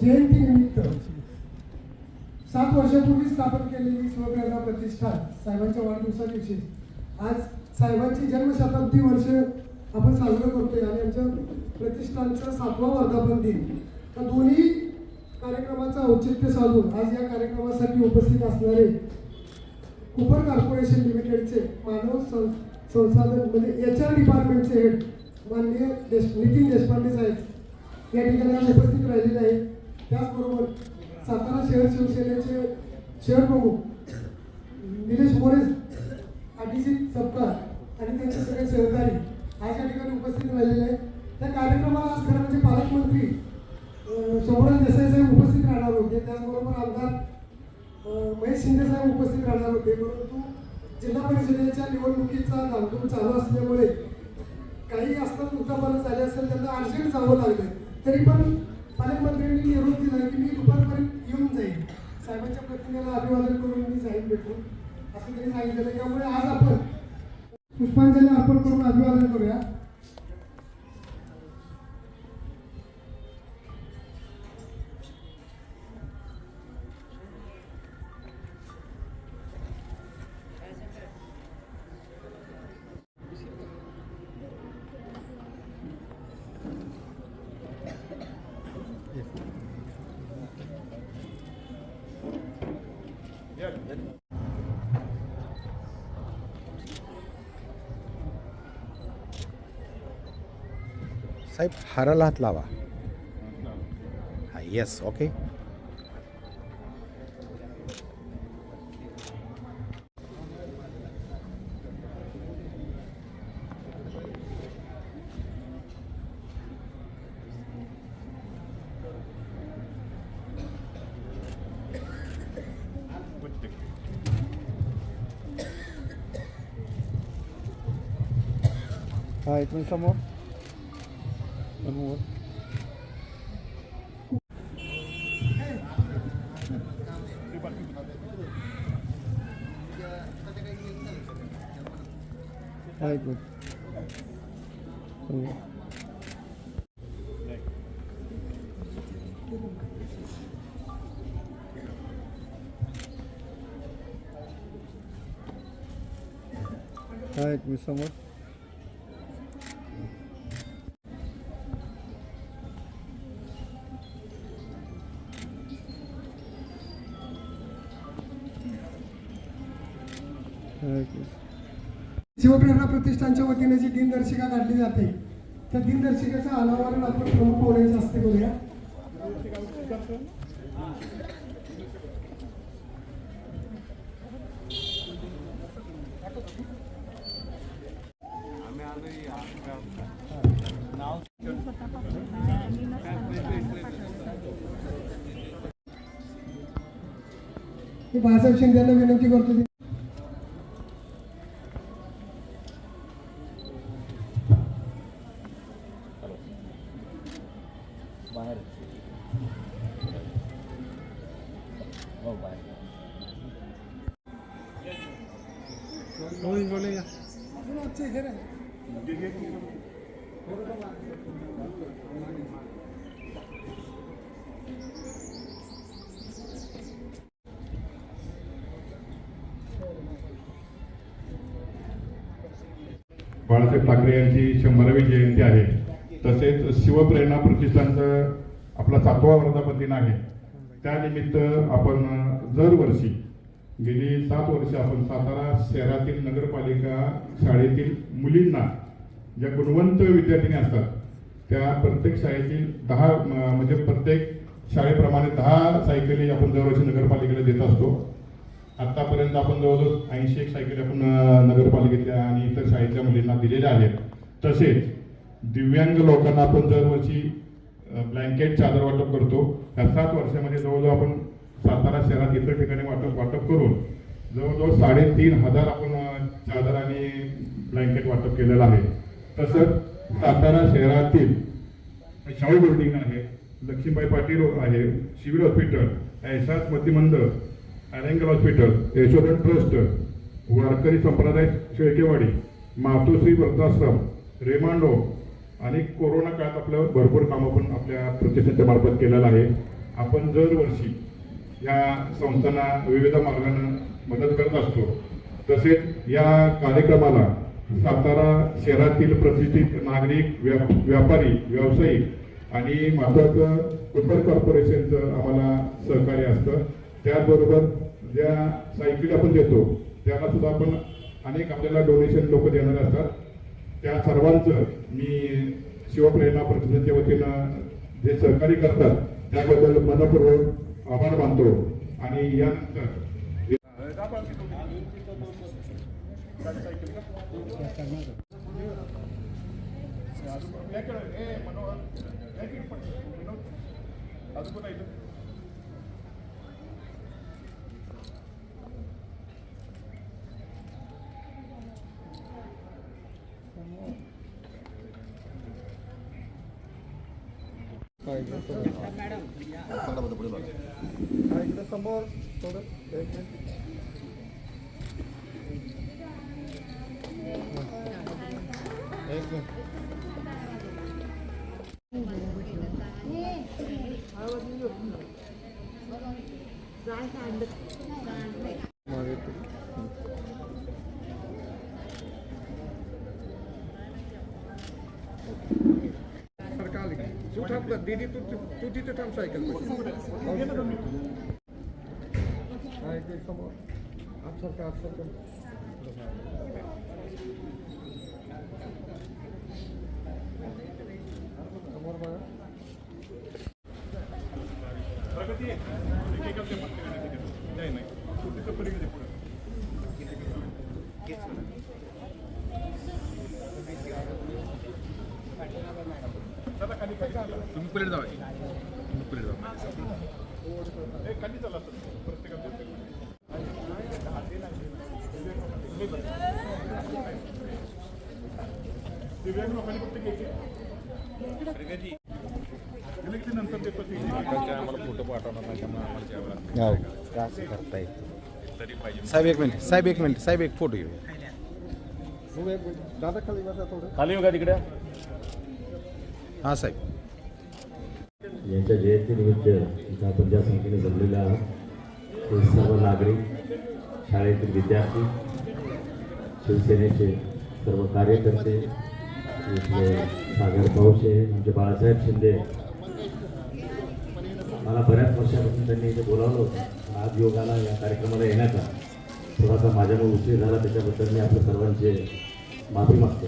जयंतीनिमित्त सात वर्षापूर्वी स्थापन केलेली शिवप्रेरणा प्रतिष्ठान साहेबांच्या वाढदिवसादिवशी आज साहेबांची जन्मशताब्दी वर्ष आपण साजरं करतोय आणि आमच्या प्रतिष्ठानचा सातवा वर्धापन दिन. तर दोन्ही कार्यक्रमाचं औचित्य साधून आज या कार्यक्रमासाठी उपस्थित असणारे कुपर कॉर्पोरेशन लिमिटेडचे मानव सं संसाधन म्हणजे एच आर डिपार्टमेंटचे हेड माननीय देश नितीन देशपांडे साहेब या ठिकाणी उपस्थित राहिलेले आहेत. त्याचबरोबर सातारा शहर शिवसेनेचे शहर प्रमुख निलेश मोरे अभिजित सपकाळ आणि त्यांचे सगळे सहकारी आज या ठिकाणी उपस्थित राहिलेले आहेत. त्या कार्यक्रमाला आज खरं म्हणजे पालकमंत्री अं, शंभूराज देसाई साहेब उपस्थित राहणार होते. त्याचबरोबर आमदार महेश शिंदे साहेब उपस्थित राहणार होते. परंतु जिल्हा परिषदेच्या निवडणुकीचा धामधूम चालू असल्यामुळे काही असतात उत्तापना झाले असेल त्यांना अर्जंट जावं लागलं. तरी पण पालकमंत्र्यांनी निरोप दिला की मी दुपारपर्यंत येऊन जाईल साहेबांच्या प्रतिमेला अभिवादन करून मी जाईल भेटून. असं त्यांनी सांगितलेलं त्यामुळे आज आपण पुष्पांजली अर्पण करून अभिवादन करूया. साहेब हाराला हात लावा हा येस ओके हा इथून समोर समोर हा एक मिनिट समोर. हा शिवप्रेरणा प्रतिष्ठानच्या वतीने जी दिनदर्शिका काढली जाते त्या दिनदर्शिकेचं अनावरण आपण प्रमुख पाहुण्यांच्या हस्ते करूया मी बाळासाहेब शिंदे यांना विनंती करतो की बाळासाहेब ठाकरे यांची शंभरावी जयंती आहे. तसेच शिवप्रेरणा प्रतिष्ठानचं आपला सातवा वर्धापन दिन आहे. त्यानिमित्त आपण दरवर्षी गेली सात वर्ष आपण सातारा शहरातील नगरपालिका शाळेतील मुलींना ज्या गुणवंत विद्यार्थिनी असतात त्या प्रत्येक शाळेतील दहा म्हणजे प्रत्येक शाळेप्रमाणे दहा सायकली आपण दरवर्षी नगरपालिकेला देत असतो. आत्तापर्यंत आपण जवळजवळ ऐंशी एक सायकली आपण नगरपालिकेतल्या आणि इतर शाळेतल्या मुलींना दिलेल्या आहेत. तसेच दिव्यांग लोकांना आपण दरवर्षी ब्लँकेट चादर वाटप करतो. या सात वर्षामध्ये जवळजवळ आपण सातारा शहरात इतर ठिकाणी वाटप वाटप करून जवळजवळ साडेतीन हजार आपण चादर आणि ब्लँकेट वाटप केलेलं आहे. तसंच सातारा शहरातील शाहू बिल्डिंग आहे लक्ष्मीबाई पाटील आहे शिविर हॉस्पिटल ऐसास मतिमंद अरेंगल हॉस्पिटल यशोधन ट्रस्ट वारकरी संप्रदाय शेळकेवाडी मातोश्री वृद्धाश्रम रेमांडो आणि कोरोना काळात आपलं भरपूर कामं पण आपल्या प्रतिष्ठानच्या मार्फत केलेलं आहे. आपण दरवर्षी या संस्थांना विविध मार्गाने मदत करत असतो. तसेच या कार्यक्रमाला सातारा शहरातील प्रतिष्ठित नागरिक व्या- व्यापारी व्यावसायिक आणि महत्वाचं उत्तर कॉर्पोरेशनचं आम्हाला सहकार्य असतं. त्याचबरोबर ज्या सायकली आपण देतो त्याला सुद्धा आपण अनेक आपल्याला डोनेशन लोक देणार असतात. त्या सर्वांचं मी शिवप्रेरणा परिषदेच्या वतीनं जे सहकार्य करतात त्याबद्दल मनपूर्वक आभार मानतो. आणि यानंतर दीदी तू तू तू तिथे थांब सायकल समोर आत सरका आत सरका समोर बघा तुम्ही प्लेट जावा तुम्ही प्लेट जावा आम्हाला फोटो पाठवणार नाही त्यामुळे आम्हाला द्यावं लागतं. करता येईल तरी पाहिजे साहेब एक मिनिट साहेब एक मिनिट साहेब एक फोटो घेऊया दादा खाली बसा थोडं खाली बघा तिकडे हां साहेब यांच्या जयंतीनिमित्त इथं आपण ज्या संख्येने जमलेले आहोत ते सर्व नागरिक शाळेतील विद्यार्थी शिवसेनेचे सर्व कार्यकर्ते इथले सागर भाऊशे म्हणजे बाळासाहेब शिंदे. मला बऱ्याच वर्षापासून त्यांनी इथे बोलावलं होतं. आज योगाला या कार्यक्रमाला येण्याचा थोडासा माझ्यामुळे उशीर झाला त्याच्याबद्दल मी आपल्या सर्वांचे माफी मागतो.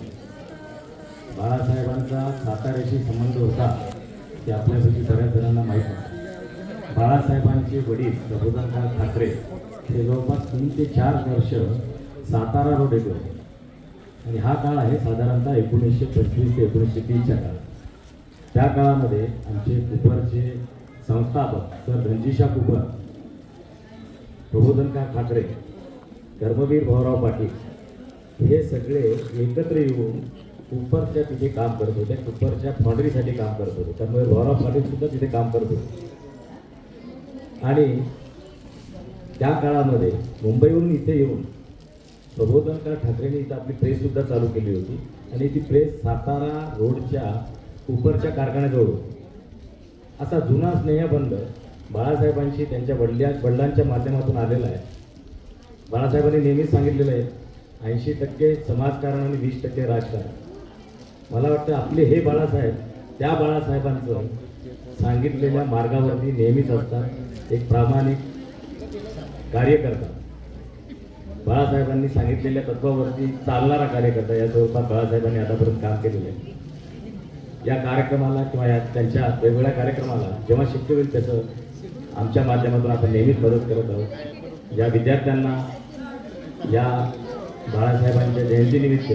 बाळासाहेबांचा साताऱ्याशी संबंध होता ते आपल्यापैकी बऱ्याच जणांना माहीत नाही बाळासाहेबांचे वडील प्रबोधनकाळ ठाकरे हे जवळपास तीन ते चार वर्ष सातारा रोड येतो आणि हा काळ आहे साधारणतः एकोणीसशे पंचवीस ते एकोणीसशे तीसच्या काळात. त्या काळामध्ये आमचे कुपरचे संस्थापक सर धनजीशा कुपर प्रबोधनका ठाकरे कर्मवीर भाऊराव पाटील हे सगळे एकत्र येऊन कुपरच्या तिथे काम करत होते. कुपरच्या फाउंड्रीसाठी काम करत होते. त्यामुळे भाऊराव पाटील सुद्धा तिथे काम करत होते. आणि त्या काळामध्ये मुंबईवरून इथे येऊन प्रबोधनकर ठाकरेंनी इथं आपली प्रेससुद्धा चालू केली होती. आणि ती प्रेस सातारा रोडच्या कुपरच्या कारखान्याजवळ होती. असा जुना स्नेहबंध बाळासाहेबांशी त्यांच्या वडिल्या वडिलांच्या माध्यमातून आलेला आहे. बाळासाहेबांनी नेहमीच सांगितलेलं आहे ऐंशी टक्के समाजकारण आणि वीस टक्के राजकारण. मला वाटतं आपले हे बाळासाहेब त्या बाळासाहेबांचं सांगितलेल्या मार्गावरती नेहमीच असतात एक प्रामाणिक कार्यकर्ता बाळासाहेबांनी सांगितलेल्या तत्वावरती चालणारा कार्यकर्ता या स्वरूपात बाळासाहेबांनी आतापर्यंत काम केलेलं आहे. या कार्यक्रमाला किंवा या त्यांच्या वेगवेगळ्या कार्यक्रमाला जेव्हा शक्य होईल त्याचं आमच्या माध्यमातून आपण नेहमीच मदत करत आहोत. ज्या विद्यार्थ्यांना या बाळासाहेबांच्या जयंतीनिमित्त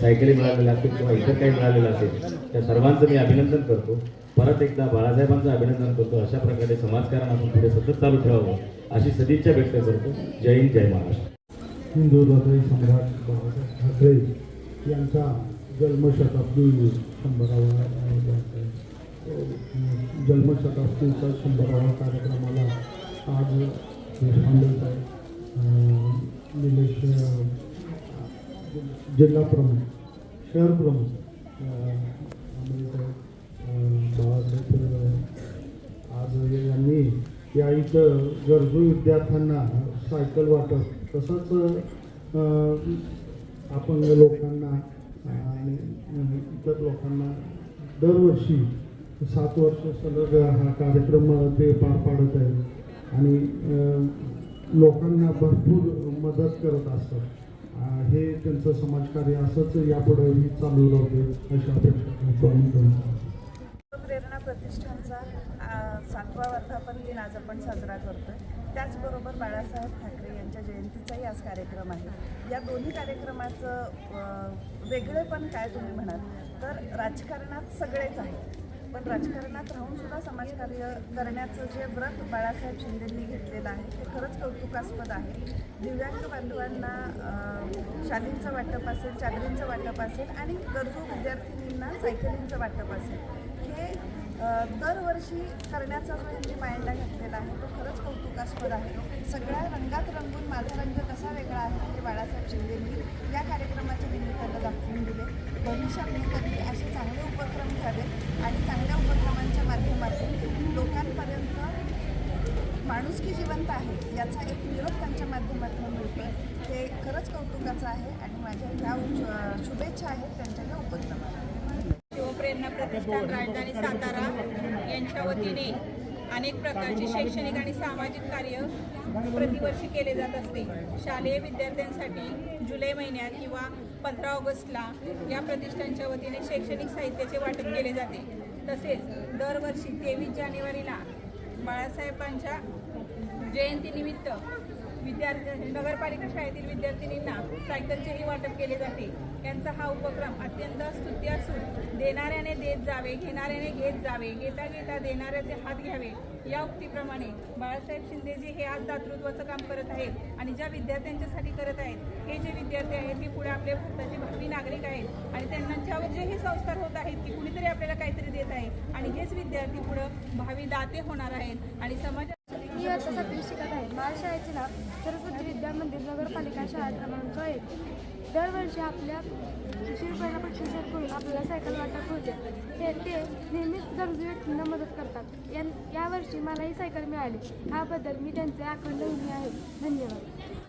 सायकली मिळालेल्या असतील किंवा इतर काही मिळालेलं असेल त्या सर्वांचं मी अभिनंदन करतो. परत एकदा बाळासाहेबांचं अभिनंदन करतो. अशा प्रकारे समाजकारण आपण पुढे सतत चालू ठेवावं अशी सदिच्छा व्यक्त करतो. जय हिंद जय महाराष्ट्र. हिंदू सम्राट बाळासाहेब ठाकरे यांचा जन्मशताब्दी शंभरावा जन्मशताब्दीचा शंभरावा कार्यक्रमाला आज देशपांडे आहे निलेश जिल्हा प्रमुख शहर प्रमुख बाळासाहेब आज यांनी या इथं गरजू विद्यार्थ्यांना सायकल वाटप तसंच आपण अपंग लोकांना आणि इतर लोकांना दरवर्षी सात वर्ष सलग हा कार्यक्रम ते पार पाडत आहे आणि लोकांना भरपूर मदत करत असतात. हे त्यांचं समाजकार्य असंच यापुढेही चालू राहते अशा अपेक्षा प्रेरणा प्रतिष्ठानचा सातवा वर्धापन दिन आज आपण साजरा करतोय. त्याचबरोबर बाळासाहेब ठाकरे यांच्या जयंतीचाही आज कार्यक्रम आहे. या दोन्ही कार्यक्रमाचं अ, वेगळेपण काय तुम्ही म्हणाल? तर राजकारणात सगळेच आहेत. पण राजकारणात राहून सुद्धा समाजकार्य करण्याचं जे व्रत बाळासाहेब शिंदेंनी घेतलेलं आहे ते खरंच कौतुकास्पद आहे. दिव्यांग बांधवांना शालींचं वाटप असेल चादरींचं वाटप असेल आणि गरजू विद्यार्थिनींना सायकलींचं वाटप असेल. हे दरवर्षी करण्याचा जो यांनी मायंडा घातलेला आहे तो कौतुकास्पद आहे. सगळ्या रंगात रंगून माझा रंग कसा वेगळा आहे हे बाळासाहेब शिंदेंनी या कार्यक्रमाच्या निमित्तानं दाखवून दिले. भविष्यात कधी असे चांगले उपक्रम घ्यावे आणि चांगल्या उपक्रमांच्या माध्यमातून लोकांपर्यंत माणुसकी जिवंत आहे याचा एक निरोप त्यांच्या माध्यमातून मिळतो हे खरंच कौतुकाचं आहे आणि माझ्या ह्या शुभेच्छा आहेत त्यांच्या ह्या उपक्रमाला. शिवप्रेरणा प्रतिष्ठान राजधानी सातारा यांच्या वतीने अनेक प्रकारचे शैक्षणिक आणि सामाजिक कार्य प्रतिवर्षी केले जात असते. शालेय विद्यार्थ्यांसाठी जुलै महिन्यात किंवा पंधरा ऑगस्टला या प्रतिष्ठानच्या वतीने शैक्षणिक साहित्याचे वाटप केले जाते. तसेच दरवर्षी तेवीस जानेवारीला बाळासाहेबांच्या जयंतीनिमित्त विद्यार्थी नगरपालिका शाळेतील विद्यार्थिनींना सायकलचेही वाटप केले जाते. यांचा हा उपक्रम अत्यंत स्तुत्य असून देणाऱ्याने देत जावे घेणाऱ्याने घेत जावे घेता घेता देणाऱ्याचे हात घ्यावे या उक्तीप्रमाणे बाळासाहेब शिंदेजी हे आज दातृत्वाचं काम करत आहेत आणि ज्या विद्यार्थ्यांच्यासाठी करत आहेत हे जे विद्यार्थी आहेत ते पुढे आपल्या भारताचे भावी नागरिक आहेत आणि त्यांच्यावर जेही संस्कार होत आहेत की कुणीतरी आपल्याला काहीतरी देत आहे. आणि हेच विद्यार्थी पुढं भावी दाते होणार आहेत आणि समाजात आता सातवी शिकत आहे. माझ्या नाव सरस्वती विद्या मंदिर नगरपालिका शाळा क्रमांक आहे दरवर्षी आपल्या शिवप्रेरणा करून आपल्याला सायकल वाटप होते. ते ते नेहमीच गरजू व्यक्तींना मदत करतात. यावर्षी मला ही सायकल मिळाली. ह्याबद्दल मी त्यांचे आखंड ऋणी आहे. धन्यवाद.